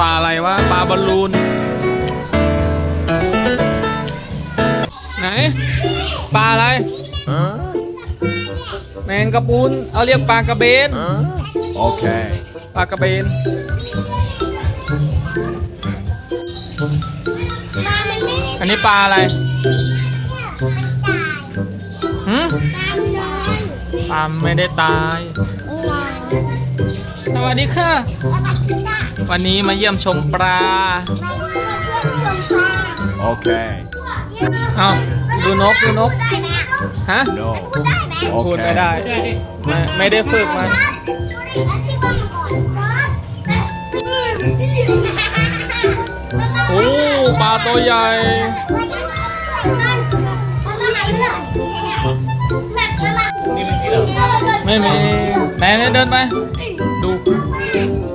ปลาอะไรวะปลาบอลลูน ไหน ปลาอะไรแมงกะพรุนเอาเรียกปลากระเบน Okay. ปลากระเบนมามันไม่ได้อันนี้ปลาอะไรมันตายหืมตามนอนปลาไม่ได้ตายนอนสวัสดีค่ะแล้ วมันกินได้วันนี้มาเยี่ยมชมปลา Okay. เอาดูนกดูนกได้ไหมฮะ No. ได้ไหมพูดไม่ได้ไม่ไม่ได้ฝึกมัน โอ้ปลาตัวใหญ่ ไม่มีไหนไหนเดินไป ดู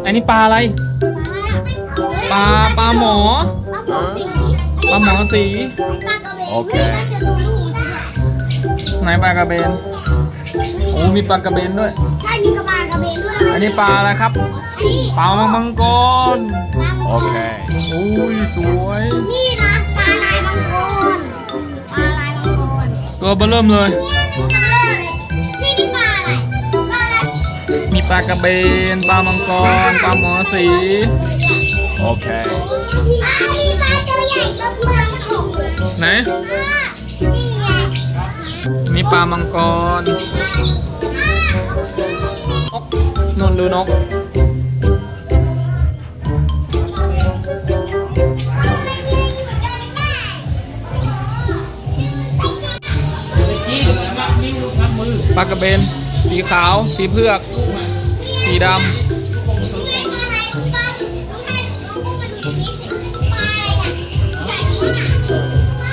อันนี้ปลาอะไร ปลาปลาหมอ ปลาหมอสีไหนปลากระเบนโอ้มีปลากระเบนด้วย ใช่มีกระบาลกระเบนด้วยอันนี้ปลาอะไรครับปลามังกร Okay. โอ้ยสวย นี่นะปลาลายมังกรปลาลายมังกรตัวเบอร์เริ่มเลยนี่นี่ปลาอะไรปลาอะไรมีปลากระเบนปลามังกรปลาหมอสี Okay. อ้าวมีปลาตัวใหญ่ตัวเมืองมันหกเลยไหนนี่ไงมีปลามังกรนกนนดูนกปลากระเบน สีขาว สีเผือก สีดำ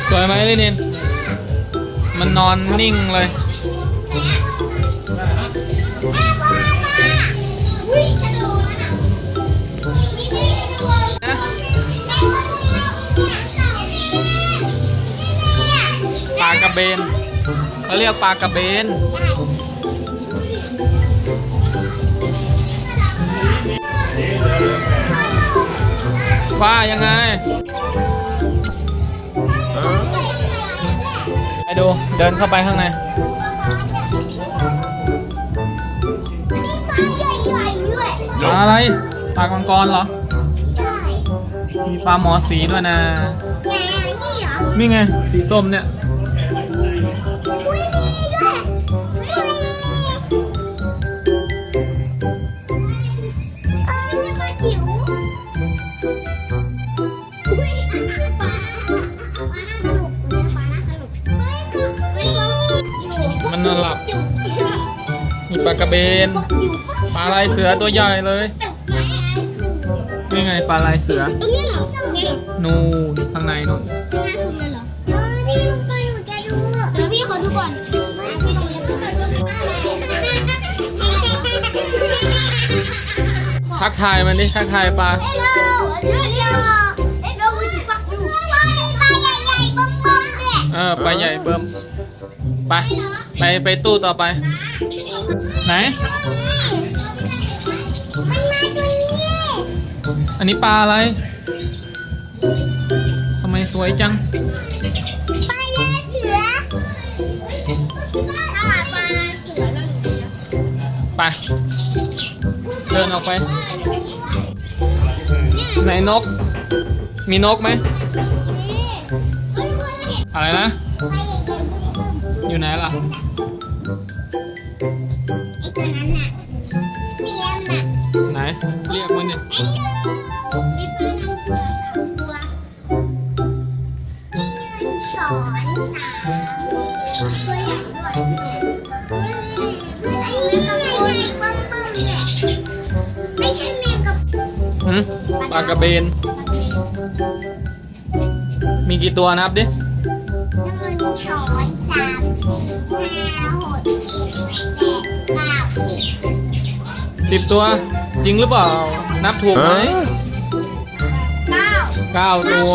สวยไหมลินิน มันนอนนิ่งเลย ปลากระเบนเขาเรียกปลากระเบนว่ายังไง ดู เดินเข้าไปข้างในปลาอะไร ปลากังกรเหรอ มีปลาหมอสีด้วยนะ นี่ไง สีส้มเนี่ย นนอนหลับ มีปลากระเบน ปลาลายเสือตัวใหญ่เลยนี่ไงปลาลายเสือ ตรงนี้เหรอตรงนี้เหรอนู่นข้างในนู่นหน้าสุดเลยเหรอเออพี่ลุงไปอยู่จะดูเดี๋ยวพี่ขอดูก่อนพี่ลงยังไม่ทักทายมันดิทักทายปลา Hello Hello Hello what the fuck you ปลาใหญ่ๆบ้อมๆเนี่ยเออปลาใหญ่เบิ่ม ไป ไปไปตู้ต่อไป ไหน อันนี้ปลาอะไรทำไมสวยจัง ปลาเสือปลาเสือไป เดินออกไป ไหนนก มีนกไหม อะไรนะ อยู่ไหนล่ะไอ้ตัวนั้นน่ะเมียมน่ะไหน เรียกมันเนี่ยมีปลาลาเสือตัวสอนสามตัวใหญ่ด้วยไอ้นี่ก็ไงไอ้ป้อมปึ้งเนี่ยไม่ใช่แมงกะพรุนหืมปลากระเบน มีกี่ตัวนับดิ สิบสิบตัว จริงหรือเปล่า นับถูกไหมเก้าเก้าตัว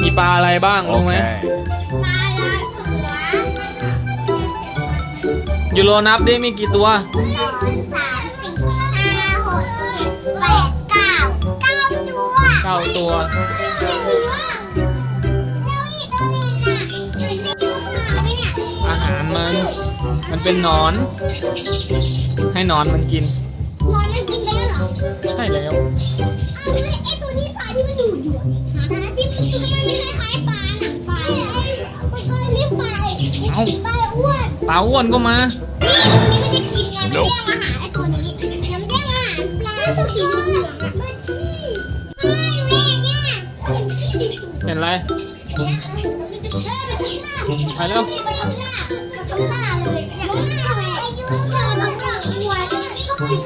มีปลาอะไรบ้างรู้ไหม Okay. ปลาลาเสือยูโรนับดิมีกี่ตัวสองสามสี่ห้าหกเจ็ดแปดเก้าเก้าเก้าตัวอาหารมัน มันเป็นหนอน ให้หนอนมันกิน นอนมันกินได้เหรอใช่แล้ว เอาไอ้ตัวนี้ปลาที่มันอยู่อยู่อะปลาที่มันมันไม่คล้ายๆปลาหนังปลามันก็เรียกปลาไอ้เอ้าปลาอ้วนปลาอ้วนก็มาตัวนี้มันจะกินไงมันแย่งอาหารไอ้ตัวนี้มันแย่งอาหารปลาตัวสีเหลืองอะมันขี้ไม่แม่เนี่ยเห็นอะไรไปเร็วไปข้างหน้าไปข้างหน้าเลยเนี่ยข้างหน้าเลยไอ้ยู เจ้าน้องเจ้าหัวเนี่ยชอบกิน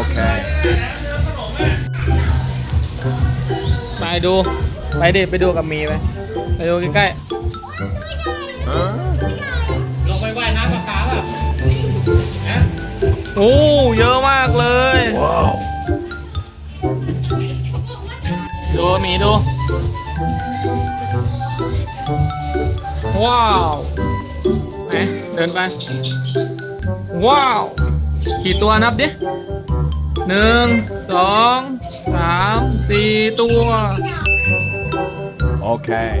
Okay. ไปดู ไปดิ ไปดูกับหมีไปไปดูใกล้ๆลงไปว่ายน้ำกับขาป่ะโอ้ เยอะมากเลย Whoa. ดูหมีดู ว้าวไหนเดินไป ว้าว กี่ตัวนับดิหนึ่งสองสามสี่ตัว Okay.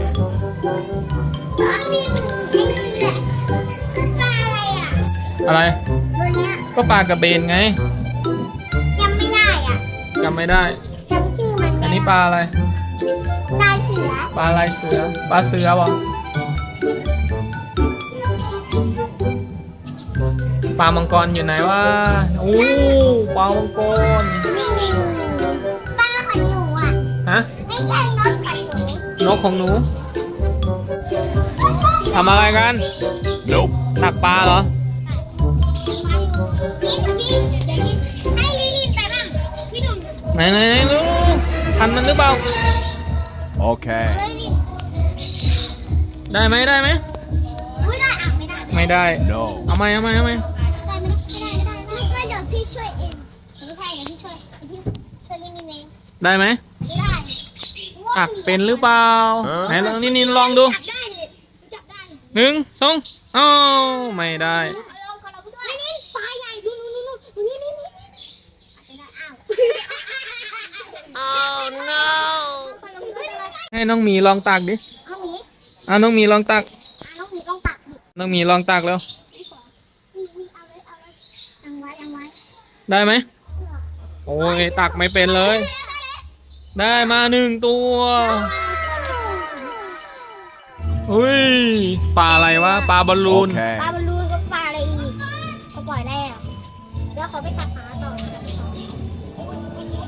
ปลาอะไรอะอะไรตัวเนี้ยก็ปลากระเบนไง ยังไม่ได้อะจำไม่ได้จำชื่อมั นอันนี้ปลาอะไร ลายเสือปลาลายเสือ ปลาเสือบอกปลามังกรอยู่ไหนวะโอ้ปลามังกร นี่ไงป้าของหนูอะ ฮะ ไม่ใช่นกของหนูนกของหนู ทำอะไรกัน Nope. ตักปลาเหรอ นี่พี่เดี๋ยวนี้ให้ลิลิไปบ้างพี่หนุ่ม ไหนไหนไหนลูก ทันมันหรือเปล่า Okay. เลยนี่ได้ไหมได้ไหม ไม่ได้อะไม่ได้ไม่ได้ No. เอาไหมเอาไหมเอาไหมไม่ได้ไม่ได้ไม่ได้ไม่ได้เดี๋ยวพี่ช่วยเองไม่ใช่เดี๋ยวพี่ช่วยพี่ช่วยลิลิเองได้ไหมไม่ได้ตักเป็นหรือเปล่าไหนลองนี่นี่ลองดูจับได้เลยจับได้หนึ่งสองอ้าวไม่ได้ขอลองขอลองด้วยนี่ปลาใหญ่ดูนู่นนู่นนู่นนี่นี่นี่นี่อ้าว oh no ขอลองด้วยเลย ให้น้องหมีลองตักดิเอาหมีอะน้องหมีลองตักเอาหมีต้องตักดิน้องหมีลองตักแล้วนี่ขอนี่นี่เอาเลยเอาเลยยังไว้ยังไว้ได้ไหม โอ้ยตักไม่เป็นเลย ได้มาหนึ่งตัวอุ้ยปลาอะไรวะปลาบอลลูนปลา Okay. บอลลูนก็ปลาอะไรอีกเขาปล่อยแล้วแล้วเขาไปตัดหาต่อ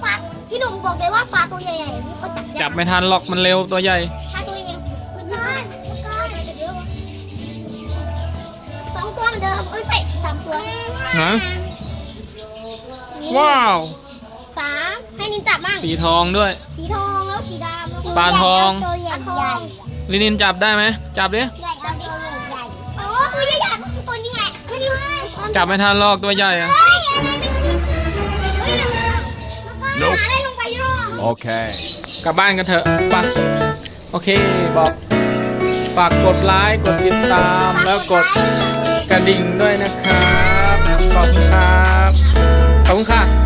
ปลาพี่หนุ่มบอกเลยว่าปลาตัวใหญ่ๆนี่ก็จับยากจับไม่ทันหรอกมันเร็วตัวใหญ่ ปลาตัวใหญ่มันเกินมันเกินเดี๋ยวสองตัวเหมือนเดิมเอ้ยใส่สามตัวฮะ ว้าว สามให้นินจับมั่งสีทองด้วย สีทองแล้วสีดำแล้วก็ปลาทอง ตัวใหญ่ใหญ่ลินินจับได้ไหมจับดิใหญ่ตัวใหญ่ใหญ่อ๋อตัวใหญ่ๆก็คือตัวนี้ไงไม่ได้ว่าจับไม่ทันหรอกตัวใหญ่อะ โอเค กลับบ้านกันเถอะปะโอเคบอกฝากกดไลค์กดติดตามแล้วกดกระดิ่งด้วยนะครับขอบคุณครับขอบคุณค่ะ